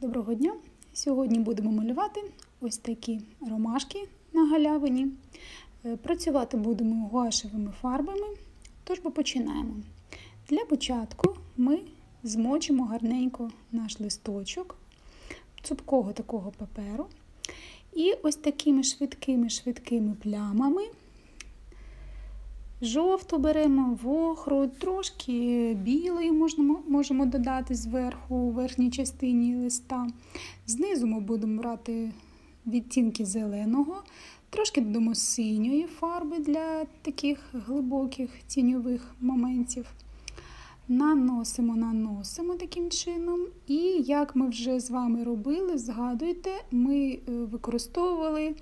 Доброго дня! Сьогодні будемо малювати ось такі ромашки на галявині. Е, Працювати будемо гуашевими фарбами, тож починаємо. Для початку ми змочимо гарненько наш листочок цупкого такого паперу. І ось такими швидкими-швидкими плямами. Жовту беремо вохру, трошки білої можемо, можемо додати зверху у верхній частині листа. Знизу ми будемо брати відтінки зеленого, трошки додамо синьої фарби для таких глибоких тіньових моментів. Наносимо, наносимо таким чином. І як ми вже з вами робили, згадуйте, ми використовували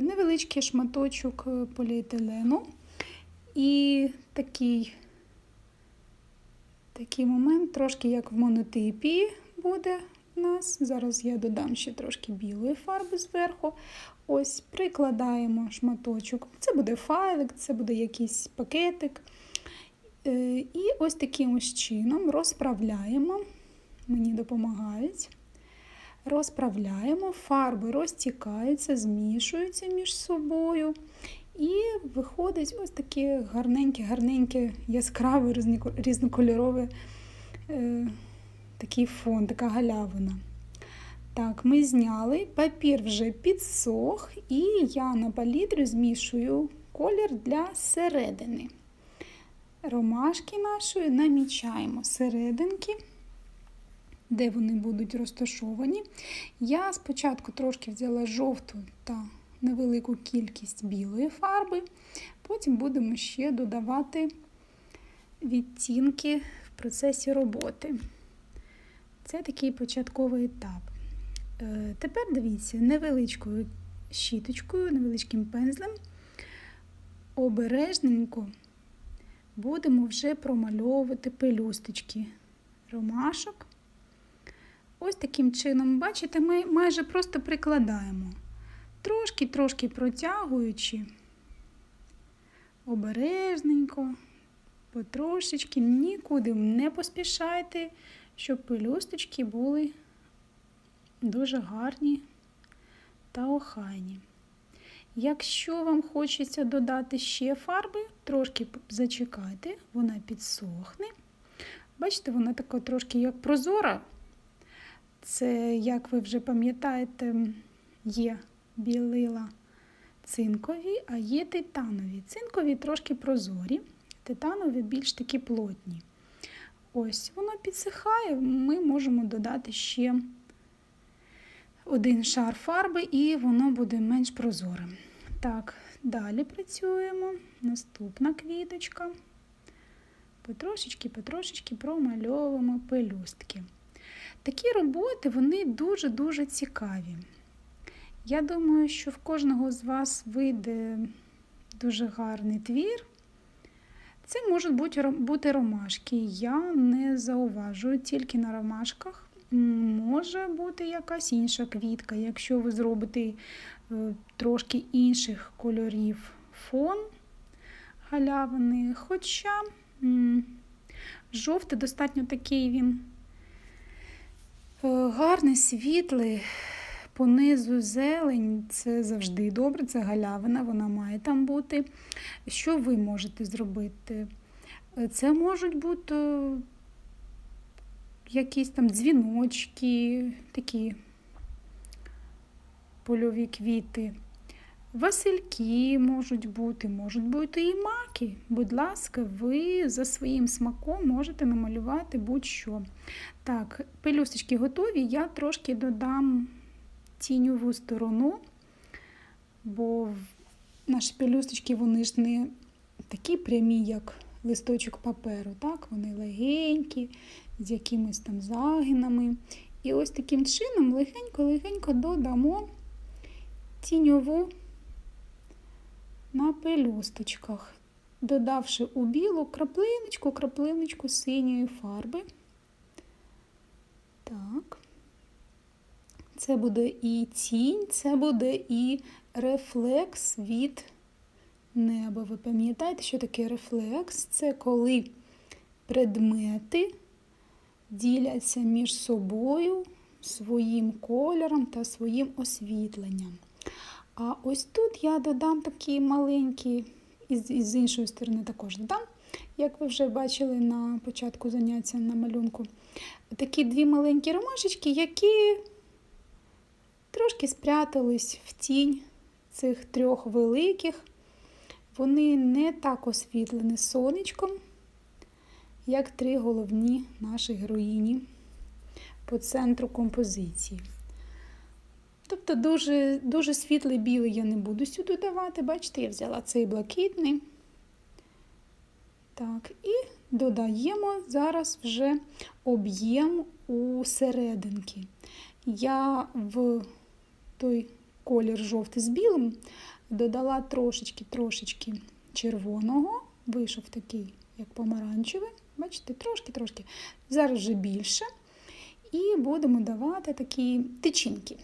невеличкий шматочок поліетилену. І такий такий момент, трошки як в монотипі буде у нас. Зараз я додам ще трошки білої фарби зверху. Ось прикладаємо шматочок. Це буде файлик, це буде якийсь пакетик. І ось таким ось чином розправляємо, мені допомагають. Розправляємо, фарби розтікаються, змішуються між собою. І виходить ось таке гарненьке, гарненьке, яскраве, різнокольорове е, такий фон, така галявина. Так, ми зняли, папір вже підсох, і я на палітрі змішую колір для середини. Ромашки нашої намічаємо серединки, де вони будуть розташовані. Я спочатку трошки взяла жовту та невелику кількість білої фарби, потім будемо ще додавати відтінки в процесі роботи. Це такий початковий етап. Тепер дивіться, невеличкою щіточкою, невеличким пензлем, обережненько будемо вже промальовувати пелюсточки ромашок. Ось таким чином, бачите, ми майже просто прикладаємо трошки-трошки протягуючи, обережненько, потрошечки, нікуди не поспішайте, щоб пелюсточки були дуже гарні та охайні. Якщо вам хочеться додати ще фарби, трошки зачекайте, вона підсохне. Бачите, вона така трошки як прозора. Це, як ви вже пам'ятаєте, є білила цинкові, а є титанові. Цинкові трошки прозорі, титанові більш такі плотні. Ось, воно підсихає, ми можемо додати ще один шар фарби, і воно буде менш прозорим. Так, далі працюємо. Наступна квіточка. Потрошечки-потрошечки промальовуємо пелюстки. Такі роботи вони дуже-дуже цікаві. Я думаю, що в кожного з вас вийде дуже гарний твір. Це можуть бути ромашки. Я не зауважую тільки на ромашках. Може бути якась інша квітка, якщо ви зробите трошки інших кольорів фон галявини. Хоча жовтий достатньо такий він гарний, світлий. Понизу зелень це завжди добре, це галявина, вона має там бути. Що ви можете зробити? Це можуть бути якісь там дзвіночки, такі польові квіти. Васильки можуть бути, можуть бути і маки. Будь ласка, ви за своїм смаком можете намалювати будь-що. Так, пелюсточки готові, я трошки додам тіньову сторону, бо наші пелюсточки, вони ж не такі прямі, як листочок паперу. так? Вони легенькі, з якимись там загинами. І ось таким чином легенько-легенько додамо тіньову на пелюсточках, додавши у білу краплиночку, краплиночку синьої фарби. Так. Це буде і тінь, це буде і рефлекс від неба. Ви пам'ятаєте, що таке рефлекс? Це коли предмети діляться між собою своїм кольором та своїм освітленням. А ось тут я додам такі маленькі, і з- іншої сторони також додам, як ви вже бачили на початку заняття на малюнку. Такі дві маленькі ромашечки, які трошки спрятались в тінь цих трьох великих. Вони не так освітлені сонечком, як три головні наші героїні по центру композиції. Тобто дуже, дуже світлий білий я не буду сюди давати. Бачите, я взяла цей блакитний. Так, і додаємо зараз вже об'єм у серединки. Я в той колір жовтий з білим додала трошечки-трошечки червоного. Вийшов такий, як помаранчевий. Бачите, трошки-трошки. Зараз вже більше. І будемо давати такі тичинки.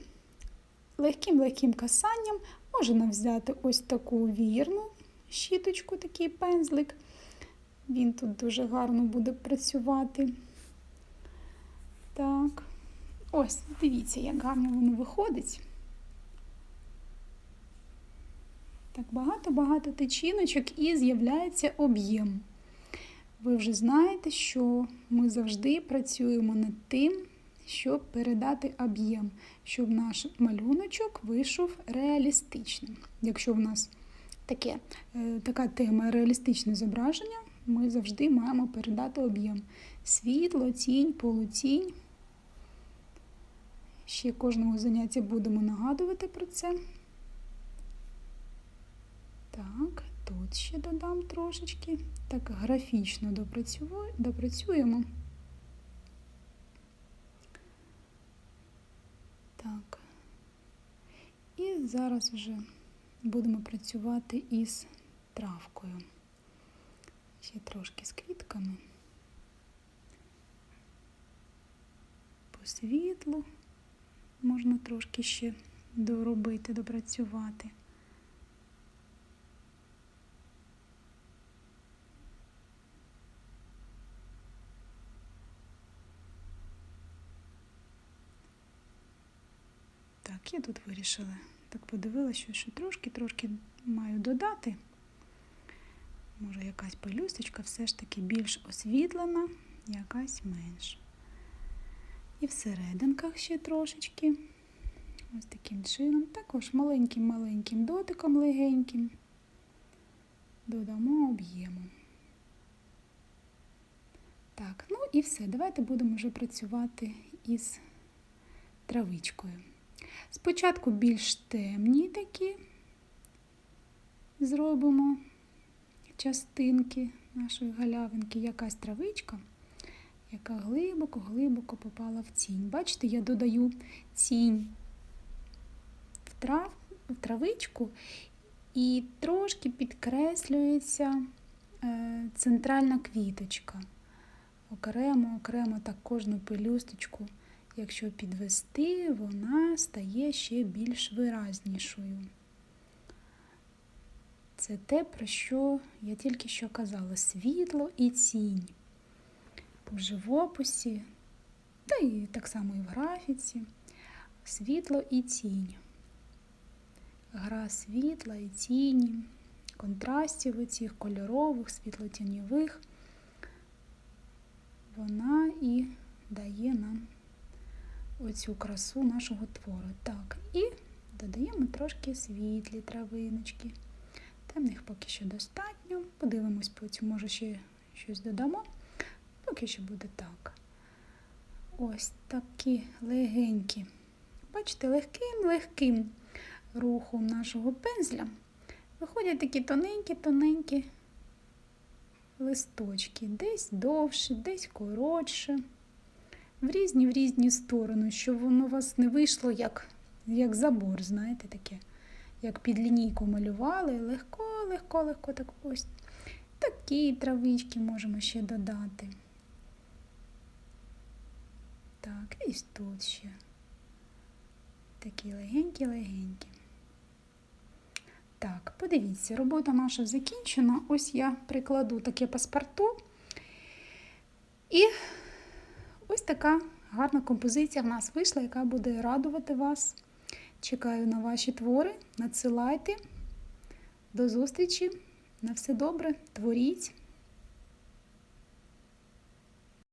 Легким-легким касанням можна взяти ось таку вірну щіточку, такий пензлик. Він тут дуже гарно буде працювати. Так, ось, дивіться, як гарно воно виходить. Так, багато-багато тичіночок і з'являється об'єм. Ви вже знаєте, що ми завжди працюємо над тим, щоб передати об'єм, щоб наш малюночок вийшов реалістичним. Якщо в нас таке, е, така тема реалістичне зображення, ми завжди маємо передати об'єм. Світло, тінь, полутінь. Ще кожного заняття будемо нагадувати про це. Так, тут ще додам трошечки. Так графічно допрацюємо. Так. І зараз вже будемо працювати із травкою. Ще трошки з квітками. По світлу можна трошки ще доробити, допрацювати. Так, я тут вирішила. Так подивилася, що трошки-трошки маю додати. Може, якась пелюсточка все ж таки більш освітлена, якась менш. І в серединках ще трошечки. Ось таким чином. Також маленьким-маленьким дотиком легеньким додамо об'єму. Так, ну і все. Давайте будемо вже працювати із травичкою. Спочатку більш темні такі зробимо частинки нашої галявинки, якась травичка, яка глибоко-глибоко попала в тінь. Бачите, я додаю тінь в, трав, в травичку і трошки підкреслюється е, центральна квіточка. Окремо, окремо так кожну пелюсточку. Якщо підвести, вона стає ще більш виразнішою. Це те, про що я тільки що казала: світло і тінь. В живописі, та і так само і в графіці, світло і тінь. Гра світла і тіні, контрастів оцих кольорових, світлотіньових, вона і дає нам оцю красу нашого твору. Так, і додаємо трошки світлі травиночки. Темних поки що достатньо. Подивимось потім, може ще щось додамо. Поки що буде так. Ось такі легенькі. Бачите, легким-легким рухом нашого пензля виходять такі тоненькі-тоненькі листочки, десь довше, десь коротше в різні в різні сторони, щоб воно у вас не вийшло як як забор, знаєте, таке, як під лінійку малювали, легко, легко, легко, так ось такі травички можемо ще додати. Так, і тут ще такі легенькі-легенькі. Так, подивіться, робота наша закінчена. Ось я прикладу таке паспорту. І Ось така Гарна композиція в нас вийшла, яка буде радувати вас. Чекаю на ваші твори. Надсилайте. До зустрічі. На все добре. Творіть.